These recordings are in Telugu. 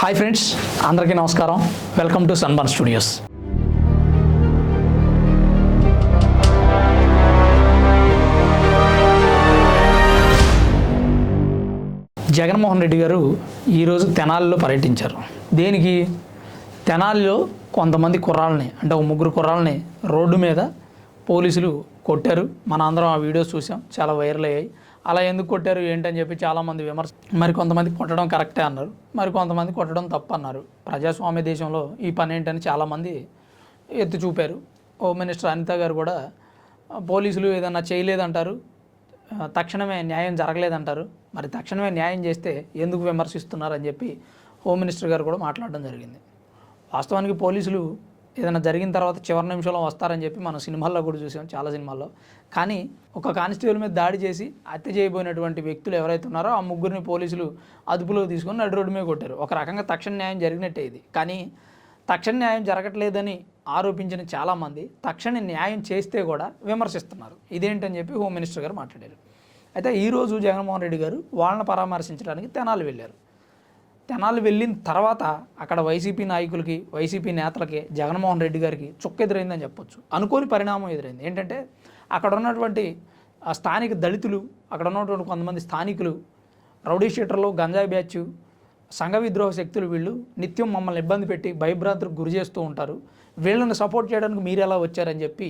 హాయ్ ఫ్రెండ్స్ అందరికీ నమస్కారం. Welcome to Sunburn Studios Jaganmohan Reddy గారు ఈరోజు తెనాలిలో పర్యటించారు. దేనికి? తెనాలిలో కొంతమంది కుర్రాళ్ళని అంటే ఒక ముగ్గురు కుర్రాళ్ళని రోడ్డు మీద పోలీసులు కొట్టారు. మన అందరం ఆ వీడియోస్ చూసాం. చాలా వైరల్ అయ్యాయి. అలా ఎందుకు కొట్టారు? ఏంటని చెప్పి చాలామంది విమర్శ మరి కొంతమంది కొట్టడం కరెక్టే అన్నారు. మరి కొంతమంది కొట్టడం తప్పు అన్నారు ప్రజాస్వామ్య దేశంలో ఈ పని ఏంటని చాలామంది ఎత్తి చూపారు. హోమ్ మినిస్టర్ అనిత గారు కూడా పోలీసులు ఏదన్నా చేయలేదంటారు. తక్షణమే న్యాయం జరగలేదంటారు. మరి తక్షణమే న్యాయం చేస్తే ఎందుకు విమర్శిస్తున్నారని చెప్పి హోమ్ మినిస్టర్ గారు కూడా మాట్లాడడం జరిగింది. వాస్తవానికి పోలీసులు ఏదైనా జరిగిన తర్వాత చివరి నిమిషంలో వస్తారని చెప్పి మనం సినిమాల్లో కూడా చూసాం చాలా సినిమాల్లో. కానీ ఒక కానిస్టేబుల్ మీద దాడి చేసి హత్య చేయబోయినటువంటి వ్యక్తులు ఎవరైతే ఉన్నారో ఆ ముగ్గురిని పోలీసులు అదుపులో తీసుకొని నడు రోడ్డు మీద కొట్టారు. ఒక రకంగా తక్షణ న్యాయం జరిగినట్టే ఇది. కానీ తక్షణ న్యాయం జరగట్లేదని ఆరోపించిన చాలామంది తక్షణ న్యాయం చేస్తే కూడా విమర్శిస్తున్నారు. ఇదేంటని చెప్పి హోమ్ మినిస్టర్ గారు మాట్లాడారు. అయితే ఈరోజు జగన్మోహన్ రెడ్డి గారు వాళ్ళని పరామర్శించడానికి తెనాలి వెళ్ళారు. తెనాలి వెళ్ళిన తర్వాత అక్కడ వైసీపీ నాయకులకి వైసీపీ నేతలకి జగన్మోహన్ రెడ్డి గారికి చుక్క ఎదురైందని చెప్పొచ్చు. అనుకోని పరిణామం ఎదురైంది. ఏంటంటే అక్కడ ఉన్నటువంటి స్థానిక దళితులు అక్కడ ఉన్నటువంటి కొంతమంది స్థానికులు రౌడీ షీటర్లు గంజాయి బ్యాచ్ సంఘ విద్రోహ శక్తులు వీళ్ళు నిత్యం మమ్మల్ని ఇబ్బంది పెట్టి భయభ్రాంతులకు గురి చేస్తూ ఉంటారు. వీళ్ళని సపోర్ట్ చేయడానికి మీరు ఎలా వచ్చారని చెప్పి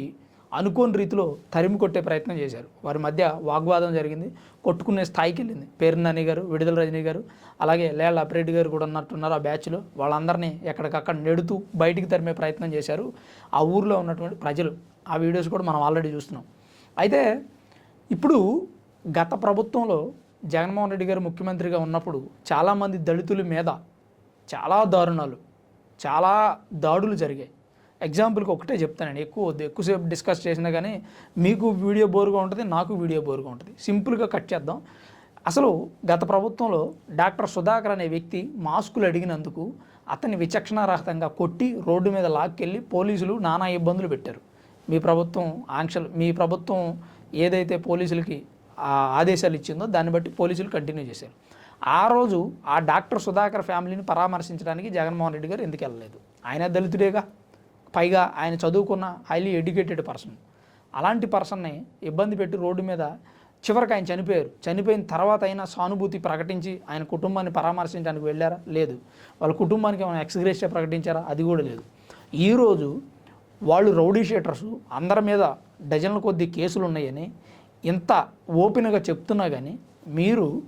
అనుకోని రీతిలో తరిమి కొట్టే ప్రయత్నం చేశారు. వారి మధ్య వాగ్వాదం జరిగింది. కొట్టుకునే స్థాయికి వెళ్ళింది. పేరునాని గారు విడుదల రజనీ గారు అలాగే లేళ్ళ అప్రెడ్డి గారు కూడా ఉన్నట్టున్నారు ఆ బ్యాచ్లో వాళ్ళందరినీ ఎక్కడికక్కడ నెడుతూ బయటికి తరిమే ప్రయత్నం చేశారు. ఆ ఊర్లో ఉన్నటువంటి ప్రజలు. ఆ వీడియోస్ కూడా మనం ఆల్రెడీ చూస్తున్నాం. అయితే ఇప్పుడు గత ప్రభుత్వంలో జగన్మోహన్ రెడ్డి గారు ముఖ్యమంత్రిగా ఉన్నప్పుడు చాలామంది దళితుల మీద చాలా దారుణాలు చాలా దాడులు జరిగాయి. ఎగ్జాంపుల్కి ఒకటే చెప్తానండి. ఎక్కువ వద్దు. ఎక్కువసేపు డిస్కస్ చేసినా కానీ మీకు వీడియో బోరుగా ఉంటుంది నాకు వీడియో బోరుగా ఉంటుంది. సింపుల్గా కట్ చేద్దాం. అసలు గత ప్రభుత్వంలో డాక్టర్ సుధాకర్ అనే వ్యక్తి మాస్కులు అడిగినందుకు అతన్ని విచక్షణారహితంగా కొట్టి రోడ్డు మీద లాక్కెళ్ళి పోలీసులు నానా ఇబ్బందులు పెట్టారు. మీ ప్రభుత్వం ఆంక్షలు మీ ప్రభుత్వం ఏదైతే పోలీసులకి ఆదేశాలు ఇచ్చిందో దాన్ని బట్టి పోలీసులు కంటిన్యూ చేశారు. ఆ రోజు ఆ డాక్టర్ సుధాకర్ ఫ్యామిలీని పరామర్శించడానికి జగన్మోహన్ రెడ్డి గారు ఎందుకు వెళ్ళలేదు? ఆయన దళితుడేగా? పైగా ఆయన చదువుకున్న హైలీ ఎడ్యుకేటెడ్ పర్సన్. అలాంటి పర్సన్ని ఇబ్బంది పెట్టి రోడ్డు మీద చివరికి ఆయన చనిపోయారు. చనిపోయిన తర్వాత అయినా సానుభూతి ప్రకటించి ఆయన కుటుంబాన్ని పరామర్శించడానికి వెళ్ళారా? లేదు. వాళ్ళ కుటుంబానికి ఏమైనా ఎక్స్గ్రేషియా ప్రకటించారా? అది కూడా లేదు. ఈరోజు వాళ్ళు రౌడీ షీటర్స్ అందరి మీద డజన్ల కొద్ది కేసులు ఉన్నాయని ఇంత ఓపెన్గా చెప్తున్నా కానీ మీరు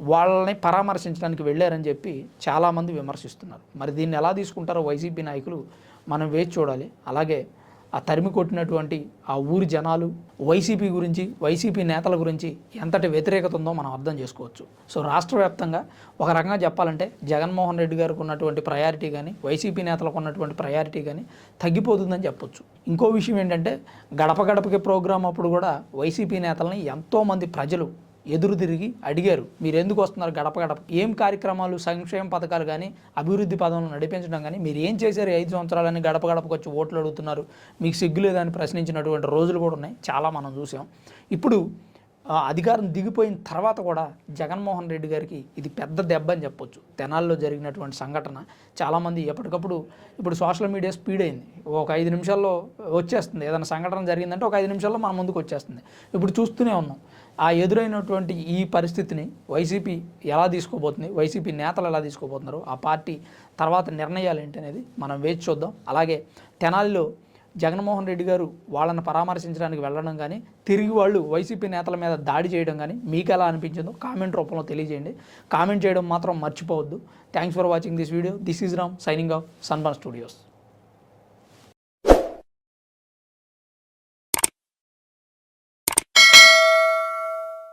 వాళ్ళని పరామర్శించడానికి వెళ్ళారని చెప్పి చాలామంది విమర్శిస్తున్నారు. మరి దీన్ని ఎలా తీసుకుంటారో వైసీపీ నాయకులు మనం వేచి చూడాలి. అలాగే ఆ తరిమి కొట్టినటువంటి ఆ ఊరి జనాలు వైసీపీ గురించి వైసీపీ నేతల గురించి ఎంతటి వ్యతిరేకత ఉందో మనం అర్థం చేసుకోవచ్చు. సో రాష్ట్ర వ్యాప్తంగా ఒక రకంగా చెప్పాలంటే జగన్మోహన్ రెడ్డి గారికి ఉన్నటువంటి ప్రయారిటీ కానీ వైసీపీ నేతలకు ఉన్నటువంటి ప్రయారిటీ కానీ తగ్గిపోతుందని చెప్పొచ్చు. ఇంకో విషయం ఏంటంటే గడప గడపకి ప్రోగ్రాం అప్పుడు కూడా వైసీపీ నేతలని ఎంతోమంది ప్రజలు ఎదురు తిరిగి అడిగారు మీరు ఎందుకు వస్తున్నారు గడప గడప? ఏం కార్యక్రమాలు సంక్షేమ పథకాలు కానీ అభివృద్ధి పదంలో నడిపించడం కానీ మీరు ఏం చేశారు ఐదు సంవత్సరాలని గడప గడపకు వచ్చి ఓట్లు అడుగుతున్నారు? మీకు సిగ్గులేదని ప్రశ్నించినటువంటి రోజులు కూడా ఉన్నాయి చాలా మనం చూసాం. ఇప్పుడు అధికారం దిగిపోయిన తర్వాత కూడా జగన్మోహన్ రెడ్డి గారికి ఇది పెద్ద దెబ్బ అని చెప్పొచ్చు. తెనాల్లో జరిగినటువంటి సంఘటన చాలామంది ఎప్పటికప్పుడు ఇప్పుడు సోషల్ మీడియా స్పీడ్ అయింది. ఒక ఐదు నిమిషాల్లో వచ్చేస్తుంది. ఏదైనా సంఘటన జరిగిందంటే ఒక ఐదు నిమిషాల్లో మన ముందుకు వచ్చేస్తుంది. ఇప్పుడు చూస్తూనే ఉన్నాం. ఆ ఎదురైనటువంటి ఈ పరిస్థితిని వైసీపీ ఎలా తీసుకోబోతుంది? వైసీపీ నేతలు ఎలా తీసుకోబోతున్నారు? ఆ పార్టీ తర్వాత నిర్ణయాలు ఏంటి అనేది మనం వేచి చూద్దాం. అలాగే తెనాలిలో జగన్మోహన్ రెడ్డి గారు వాళ్ళని పరామర్శించడానికి వెళ్ళడం కానీ తిరిగి వాళ్ళు వైసీపీ నేతల మీద దాడి చేయడం కానీ మీకు ఎలా అనిపించిందో కామెంట్ రూపంలో తెలియజేయండి. కామెంట్ చేయడం మాత్రం మర్చిపోవద్దు. Thanks for watching this video this is Ram signing off Sunburn Studios